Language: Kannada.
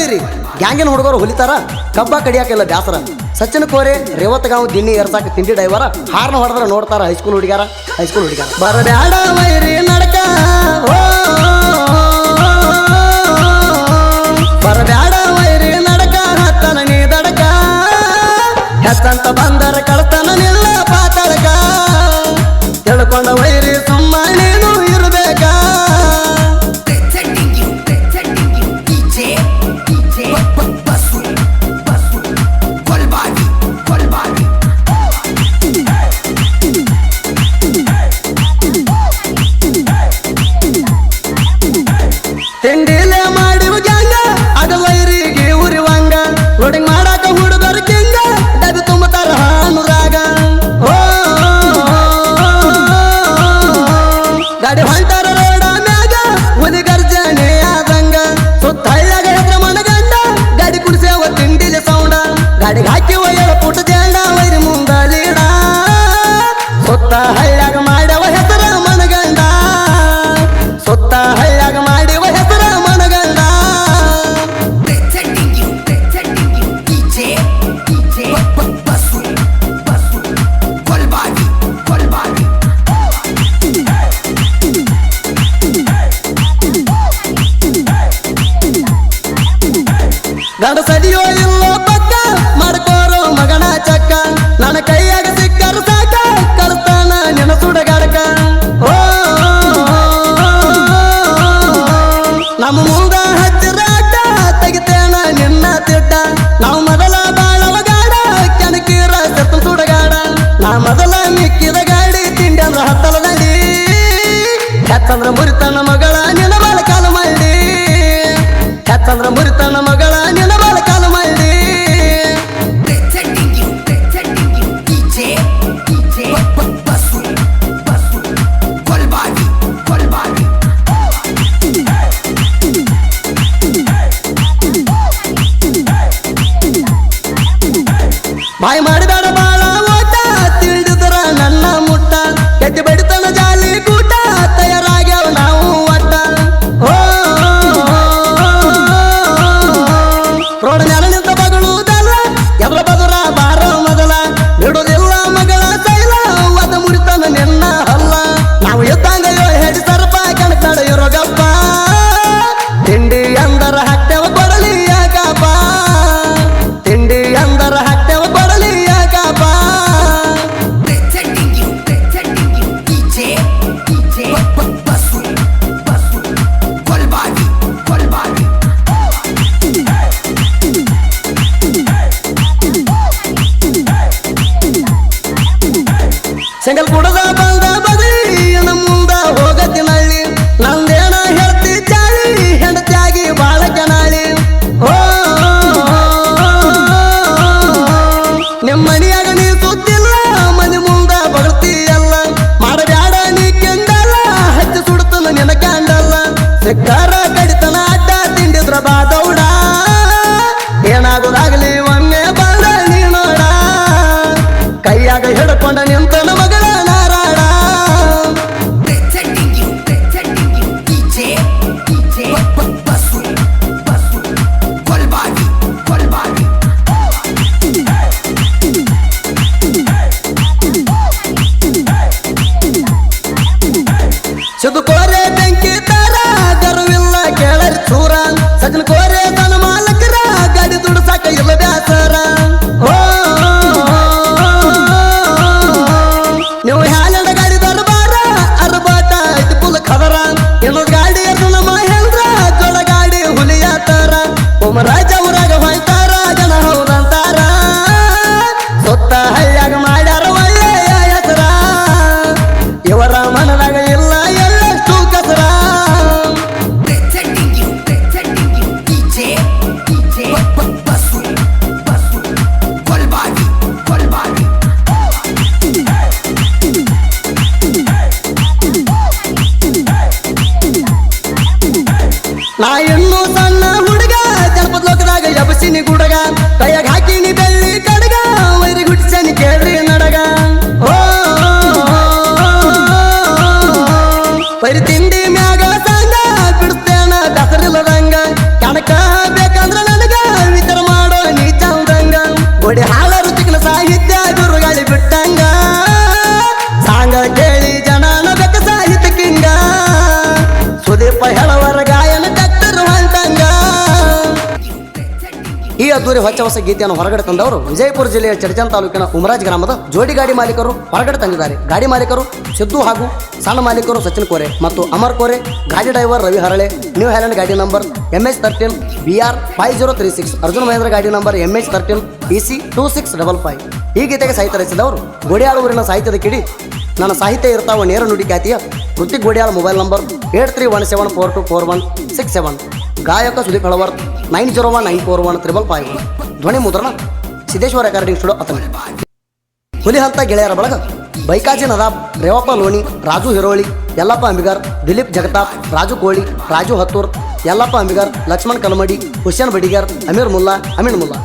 ಒಯ್ರಿ ಗ್ಯಾಂಗಿನ ಹುಡುಗರು ಹೊಲಿತಾರ ಕಬ್ಬ ಕಡಿಯಾಕೆಲ್ಲ ಬ್ಯಾಸರ. ಸಚಿನ್ ಕೋರೆ ರೇವತ್ಗಾಂವ್ ದಿನ್ನಿ ಎರಸಾಕ ತಿಂಡಿ ಡೈವರ ಹಾರ್ನ ಹೊಡೆದ್ರ ನೋಡ್ತಾರ ಹೈಸ್ಕೂಲ್ ಹುಡುಗ್ಯಾರ ಹೈಸ್ಕೂಲ್ ಹುಡುಗ್ಯಾರ. ಬರಬ್ಯಾಡ ವೈರಿ ನಡಕ. ಓ, ಬರಬ್ಯಾಡ ವೈರಿ ನಡಕ. ಹತ್ತನ ದಡಕ. ಹೆತ್ತಂತ ಬಂದರ ಕಳ್ತನ ನಿಲ್ಲ ಪಾತಳಕ. ತಿಳ್ಕೊಂಡ ವೈರಿ ಸುತ್ತ ಹಳ್ಳ್ಯಾಗ ಮಾಡಿವ ಹೆಸರ ಮನಗಂಡ. ಗಂಡ ಸಡಿಯೋ ಇಲ್ಲೋ ಪಕ್ಕ ಮಾಡ್ಕೋರೋ ಮಗನ ಚಕ್ಕ ನನ್ನ ಕೈಯಾಗ ನಮ್ಮ ಮುಂದ ಹಚ್ಚಿರಾಟ ತೆಗಿತೇನ ನಿನ್ನ ತಿಟ್ಟ ನಾವು ಮೊದಲ ಬಾಳವ ಗಾಡ, ಕೆಣಕೀರ ಸತ್ತು ಸುಡಗಾಡ. ನಾ ಮೊದಲ ಮಿಕ್ಕಿದ ಗಾಡಿ, ತಿಂಡಿ ಅಂದ್ರ ಹತ್ತಲದಲ್ಲಿ ಹೆತ್ತಂದ್ರ பாயமாடு ಸಿಂಗಲ್ ಕುಡದ ಬಂದ ಬದಲಿ ನಮ್ಮ ಮುಂದ ಹೋಗತಿನಳ್ಳಿ ನಂದೇನ ಹೇಳ್ತಿ ಚಾಳಿ, ಹೆಂಡತಿಯಾಗಿ ಬಾಳ ಕೆನಾಳಿ ಓ ನಿಮ್ಮ ಮನೆಯಾಗ ನೀ ಸುತ್ತಿಲ್ಲ ಮನೆ ಮುಂದ ಅಲ್ಲ ಮಾಡಬ್ಯಾಡ ನೀ ಕೆಂಡಲ್ಲ, ಹಚ್ಚಿ ಸುಡ್ತನ ನಿನ ಕ್ಯಾಂಡಲ್ಲ. ಸಿಕ್ಕಾರ Lai ಅದ್ದೂರಿ ಹೊಚ್ಚ ಹೊಸ ಗೀತೆಯನ್ನು ಹೊರಗಡೆ ತಂದವರು ವಿಜಯಪುರ ಜಿಲ್ಲೆಯ ಚಡಚನ್ ತಾಲೂಕಿನ ಉಮರಾಜ್ ಗ್ರಾಮದ ಜೋಡಿ ಗಾಡಿ ಮಾಲೀಕರು ಹೊರಗಡೆ ತಂದಿದ್ದಾರೆ. ಗಾಡಿ ಮಾಲೀಕರು ಸಿದ್ದು ಹಾಗೂ ಸಣ್ಣ ಮಾಲೀಕರು ಸಚಿನ್ ಕೋರೆ ಮತ್ತು ಅಮರ್ ಕೋರೆ, ಗಾಡಿ driver Ravi Harale, New Holland ಗಾಡಿ number M H thirteen B R five zero three six, Arjun Mahindra ಗಾಡಿ number M H thirteen E C two six double five. ಈ ಗೀತೆಗೆ ಸಾಹಿತ್ಯ ರಚಿಸಿದವರು ಗೋಡಿಯಾಳೂರಿನ ಸಾಹಿತ್ಯದ ಕಿಡಿ. ನನ್ನ ಸಾಹಿತ್ಯ ಇರ್ತಾವ ನೇರ ನುಡಿ ಖ್ಯಾತಿಯ Kritik Godiyal mobile number eight three one seven four two four one six seven. ಗಾಯಕ Sudeep Halavar, nine zero one nine four one triple five. ಧ್ವನಿ ಮುದ್ರಣ, ಸಿದ್ದೇಶ್ವರ ರೆಕಾರ್ಡಿಂಗ್ ಸ್ಟುಡಿಯೋ ಅತನೆ ಹುಲಿಹಂತ ಗೆಳೆಯರ ಬಳಗ, ಬೈಕಾಜಿ ನದಾಬ್, ರೇವಪ್ಪ ಲೋಣಿ ರಾಜು ಹಿರೋಳಿ, ಯಲ್ಲಪ್ಪ ಅಂಬಿಗರ್, ದಿಲೀಪ್ ಜಗತಾಪ್, ರಾಜು ಕೋಳಿ, ರಾಜು ಹತ್ತೂರ್, ಯಲ್ಲಪ್ಪ ಅಂಬಿಗರ್, ಲಕ್ಷ್ಮಣ್ ಕಲಮಡಿ ಹುಸೇನ್ ಬಡಿಗರ್, ಅಮೀರ್ ಮುಲ್ಲಾ, ಅಮೀನ್ ಮುಲ್ಲಾ.